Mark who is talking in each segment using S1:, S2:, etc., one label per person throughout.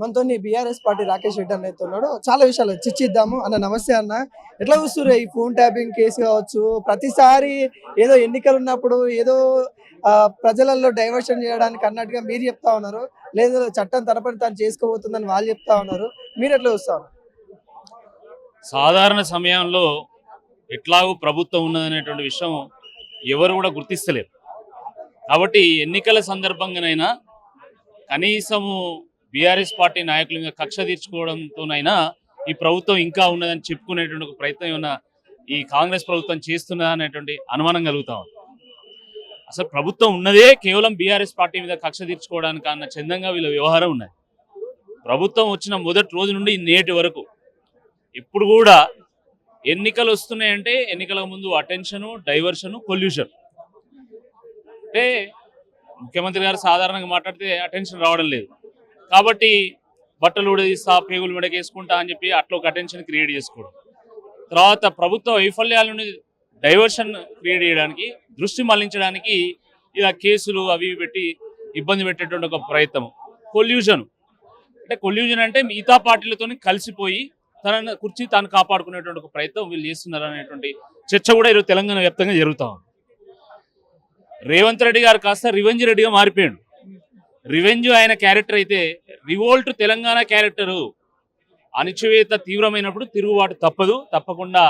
S1: మనతో BRS party Rakesh Reddy అన్న అయితే ఉన్నాడు. చాలా విషయాలు చర్చిద్దాము. అన్న నమస్తే అన్న. ఎట్లా చూస్తున్నారు ఈ ఫోన్ ట్యాపింగ్ కేసు కావచ్చు? ప్రతిసారి ఏదో ఎన్నికలు ఉన్నప్పుడు ఏదో ఆ, ప్రజలలో డైవర్షన్ చేయడానికి అన్నట్టుగా మీరు చెప్తా ఉన్నారు. లేదు చట్టం తరపున తాను చేసుకోబోతుందని వాళ్ళు చెప్తా ఉన్నారు. మీరు ఎట్లా చూస్తా
S2: సాధారణ సమయంలో ఎట్లాగూ ప్రభుత్వం ఉన్నదనేటువంటి విషయం ఎవరు కూడా గుర్తిస్తలేరు. కాబట్టి ఎన్నికల సందర్భంగానైనా కనీసము బీఆర్ఎస్ పార్టీ నాయకులు ఇంకా కక్ష తీర్చుకోవడంతోనైనా ఈ ప్రభుత్వం ఇంకా ఉన్నదని చెప్పుకునేటువంటి ఒక ప్రయత్నం ఏమన్నా ఈ కాంగ్రెస్ ప్రభుత్వం చేస్తున్నదా అనేటువంటి అనుమానం కలుగుతా ఉంది. అసలు ప్రభుత్వం ఉన్నదే కేవలం బీఆర్ఎస్ పార్టీ మీద కక్ష తీర్చుకోవడానికి అన్న చందంగా వీళ్ళ వ్యవహారం ఉన్నది. ప్రభుత్వం వచ్చిన మొదటి రోజు నుండి నేటి వరకు ఇప్పుడు కూడా ఎన్నికలు వస్తున్నాయంటే ఎన్నికల ముందు అటెన్షను డైవర్షను పొల్యూషన్. అంటే ముఖ్యమంత్రి గారు సాధారణంగా మాట్లాడితే అటెన్షన్ రావడం లేదు. కాబట్టి బట్టలు ఉడదీస్తా పేగులు మెడకేసుకుంటా అని చెప్పి అట్లా ఒక అటెన్షన్ క్రియేట్ చేసుకోవడం. తర్వాత ప్రభుత్వ వైఫల్యాలను డైవర్షన్ క్రియేట్ చేయడానికి దృష్టి మళ్ళించడానికి ఇలా కేసులు అవి ఇవి పెట్టి ఇబ్బంది పెట్టేటువంటి ఒక ప్రయత్నం. కొల్యూషన్ అంటే కొల్యూషన్ అంటే మిగతా పార్టీలతో కలిసిపోయి తన కుర్చీ తాను కాపాడుకునేటువంటి ఒక ప్రయత్నం వీళ్ళు చేస్తున్నారు అనేటువంటి చర్చ కూడా ఈరోజు తెలంగాణ వ్యాప్తంగా జరుగుతా ఉంది. రేవంత్ రెడ్డి గారు కాస్త రివెంజ్ రెడ్డిగా మారిపోయాడు. రివెంజ్ ఆయన క్యారెక్టర్ అయితే రివోల్ట్ తెలంగాణ క్యారెక్టరు. అణిచివేత తీవ్రమైనప్పుడు తిరుగుబాటు తప్పదు. తప్పకుండా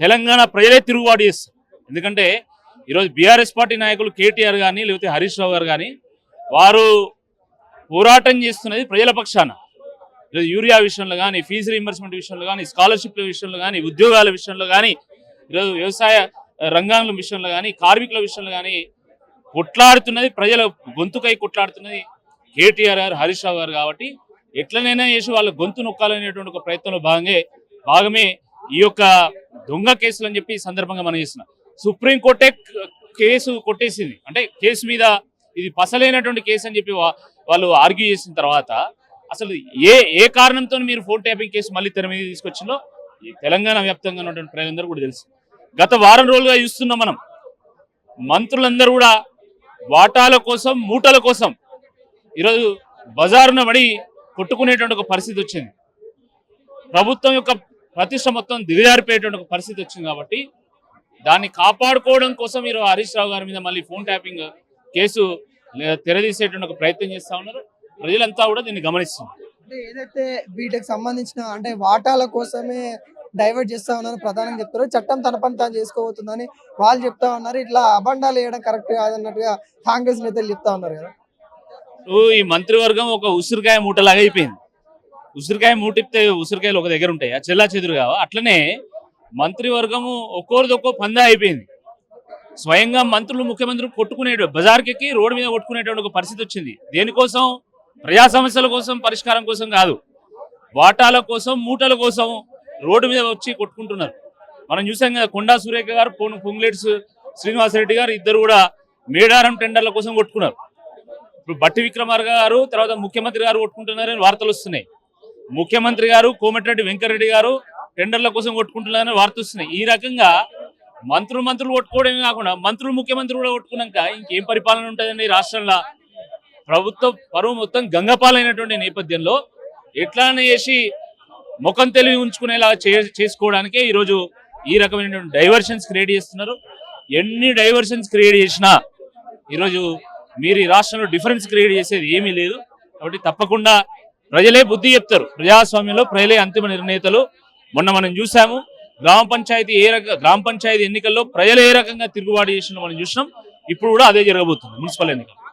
S2: తెలంగాణ ప్రజలే తిరుగుబాటు చేస్తారు. ఎందుకంటే ఈరోజు బీఆర్ఎస్ పార్టీ నాయకులు కేటీఆర్ కానీ లేకపోతే హరీష్ రావు గారు కానీ వారు పోరాటం చేస్తున్నది ప్రజల పక్షాన. ఈరోజు యూరియా విషయంలో కానీ ఫీజు రీఎంబర్స్మెంట్ విషయంలో కానీ స్కాలర్షిప్ల విషయంలో కానీ ఉద్యోగాల విషయంలో కానీ ఈరోజు వ్యవసాయ రంగాల విషయంలో కానీ కార్మికుల విషయంలో కానీ కొట్లాడుతున్నది ప్రజల గొంతుకై కొట్లాడుతున్నది కేటీఆర్ గారు హరీష్ రావు గారు కాబట్టి ఎట్లనైనా చేసి వాళ్ళ గొంతు నొక్కాలనేటువంటి ఒక ప్రయత్నంలో భాగంగా భాగమే ఈ యొక్క దొంగ కేసులు అని చెప్పి ఈ సందర్భంగా మనం చేస్తున్నాం. సుప్రీంకోర్టే కేసు కొట్టేసింది. అంటే కేసు మీద ఇది పసలైనటువంటి కేసు అని చెప్పి వాళ్ళు ఆర్గ్యూ చేసిన తర్వాత అసలు ఏ ఏ కారణంతో మీరు ఫోన్ ట్యాపింగ్ కేసు మళ్ళీ తెర మీద తీసుకొచ్చిందో ఈ తెలంగాణ వ్యాప్తంగా ఉన్నటువంటి ప్రజలందరూ కూడా తెలుసు. గత వారం రోజులుగా చూస్తున్నాం మనం. మంత్రులందరూ కూడా వాటాల కోసం మూటల కోసం ఈరోజు బజారున పడి కొట్టుకునేటువంటి ఒక పరిస్థితి వచ్చింది. ప్రభుత్వం యొక్క ప్రతిష్ట మొత్తం దిగజారిపోయేటువంటి ఒక పరిస్థితి వచ్చింది కాబట్టి దాన్ని కాపాడుకోవడం కోసం మీరు హరీష్ రావు గారి మీద మళ్ళీ ఫోన్ ట్యాపింగ్ కేసు తెరదీసేటువంటి ఒక ప్రయత్నం చేస్తా ఉన్నారు. ప్రజలంతా కూడా దీన్ని గమనిస్తున్నారు.
S1: అంటే ఏదైతే వీటికి సంబంధించిన అంటే వాటాల కోసమే డైవర్ట్ చేస్తా ఉన్నారు ప్రధానంగా చెప్తారు. చట్టం తన పని తాను చేసుకోబోతుందని వాళ్ళు చెప్తా ఉన్నారు. ఇట్లా అబండాలు వేయడం కరెక్ట్ కాదన్నట్టుగా కాంగ్రెస్ నేతలు చెప్తా ఉన్నారు కదా.
S2: ఈ మంత్రివర్గం ఒక ఉసిరికాయ మూటలాగా అయిపోయింది. ఉసిరికాయ మూటిస్తే ఉసిరికాయలు ఒక దగ్గర ఉంటాయి. ఆ చెల్లా చెదురుగా అట్లనే మంత్రివర్గము ఒక్కోరిది ఒక్కో పందా అయిపోయింది. స్వయంగా మంత్రులు ముఖ్యమంత్రులు కొట్టుకునే బజార్కి రోడ్డు మీద కొట్టుకునేటువంటి ఒక పరిస్థితి వచ్చింది. దేనికోసం? ప్రజా సమస్యల కోసం పరిష్కారం కోసం కాదు. వాటాల కోసం మూటల కోసం రోడ్డు మీద వచ్చి కొట్టుకుంటున్నారు. మనం చూసాం కదా కొండా సురేఖ గారు పొంగులేట్స్ శ్రీనివాసరెడ్డి గారు ఇద్దరు కూడా మేడారం టెండర్ల కోసం కొట్టుకున్నారు. ఇప్పుడు బట్టి విక్రమార్ గారు తర్వాత ముఖ్యమంత్రి గారు కొట్టుకుంటున్నారని వార్తలు వస్తున్నాయి. ముఖ్యమంత్రి గారు కోమటిరెడ్డి వెంకరెడ్డి గారు టెండర్ల కోసం కొట్టుకుంటున్నారని వార్తలు వస్తున్నాయి. ఈ రకంగా మంత్రులు మంత్రులు కొట్టుకోవడమే కాకుండా మంత్రులు ముఖ్యమంత్రి కూడా కొట్టుకున్నాక ఇంకేం పరిపాలన ఉంటుందండి రాష్ట్రంలో? ప్రభుత్వ పరువు మొత్తం గంగపాలైనటువంటి నేపథ్యంలో ఎట్లానే చేసి ముఖం తెలివి ఉంచుకునేలా చే- చేసుకోవడానికే ఈరోజు ఈ రకమైనటువంటి డైవర్షన్స్ క్రియేట్ చేస్తున్నారు. ఎన్ని డైవర్షన్స్ క్రియేట్ చేసినా ఈరోజు మీరు ఈ రాష్ట్రంలో డిఫరెన్స్ క్రియేట్ చేసేది ఏమీ లేదు. కాబట్టి తప్పకుండా ప్రజలే బుద్ధి చెప్తారు. ప్రజాస్వామ్యంలో ప్రజలే అంతిమ నిర్ణేతలు. మొన్న మనం చూసాము గ్రామ పంచాయతీ ఏ రక గ్రామ పంచాయతీ ఎన్నికల్లో ప్రజలు ఏ రకంగా తిరుగుబాటు చేసిన మనం చూసినాం. ఇప్పుడు కూడా అదే జరగబోతుంది మున్సిపల్ ఎన్నికలు